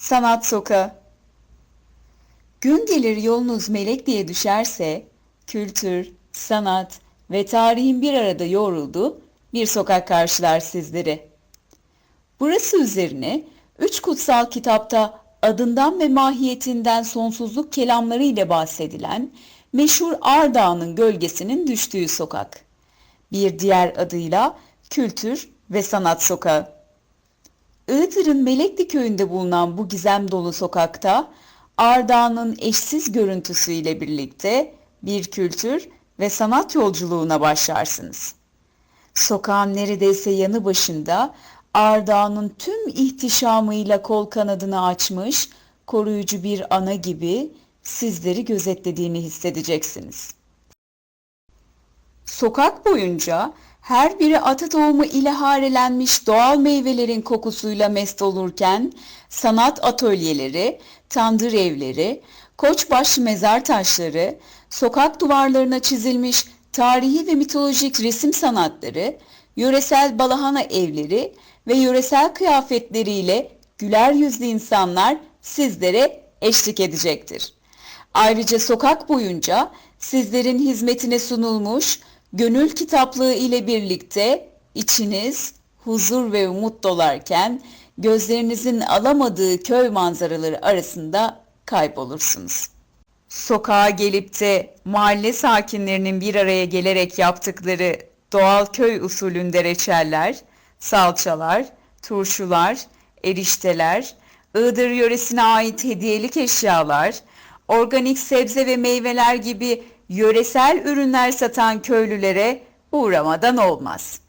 Sanat Sokağı Gün gelir yolunuz Melekli'ye düşerse, kültür, sanat ve tarihin bir arada yoğrulduğu bir sokak karşılar sizleri. Burası üzerine üç kutsal kitapta adından ve mahiyetinden sonsuzluk kelamları ile bahsedilen meşhur Ardağ'ın gölgesinin düştüğü sokak. Bir diğer adıyla Kültür ve Sanat Sokağı. Iğdır'ın Melekli köyünde bulunan bu gizem dolu sokakta Ardağ'ın eşsiz görüntüsüyle birlikte bir kültür ve sanat yolculuğuna başlarsınız. Sokağın neredeyse yanı başında Ardağ'ın tüm ihtişamıyla kol kanadını açmış koruyucu bir ana gibi sizleri gözetlediğini hissedeceksiniz. Sokak boyunca her biri ata tohumu ile harelenmiş doğal meyvelerin kokusuyla mest olurken sanat atölyeleri, tandır evleri, koçbaşı mezar taşları, sokak duvarlarına çizilmiş tarihi ve mitolojik resim sanatları, yöresel balahana evleri ve yöresel kıyafetleriyle güler yüzlü insanlar sizlere eşlik edecektir. Ayrıca sokak boyunca sizlerin hizmetine sunulmuş gönül kitaplığı ile birlikte içiniz huzur ve umut dolarken gözlerinizin alamadığı köy manzaraları arasında kaybolursunuz. Sokağa gelip de mahalle sakinlerinin bir araya gelerek yaptıkları doğal köy usulünde reçeller, salçalar, turşular, erişteler, Iğdır yöresine ait hediyelik eşyalar, organik sebze ve meyveler gibi yöresel ürünler satan köylülere uğramadan olmaz.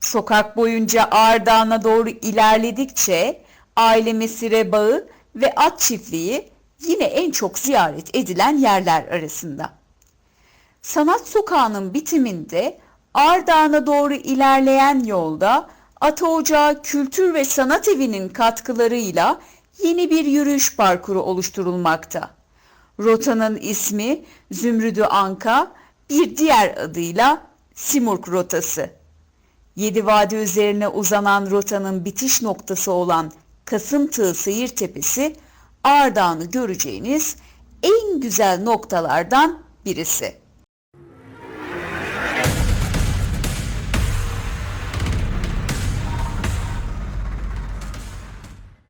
Sokak boyunca Ağırdağ'a doğru ilerledikçe aile mesire bağı ve at çiftliği yine en çok ziyaret edilen yerler arasında. Sanat Sokağı'nın bitiminde Ağırdağ'a doğru ilerleyen yolda Ata Ocağı Kültür ve Sanat Evi'nin katkılarıyla yeni bir yürüyüş parkuru oluşturulmakta. Rotanın ismi Zümrüdü Anka, bir diğer adıyla Simurg Rotası. Yedi vadi üzerine uzanan rotanın bitiş noktası olan Kasımtığ Seyir Tepesi, Ağırdağ'ını göreceğiniz en güzel noktalardan birisi.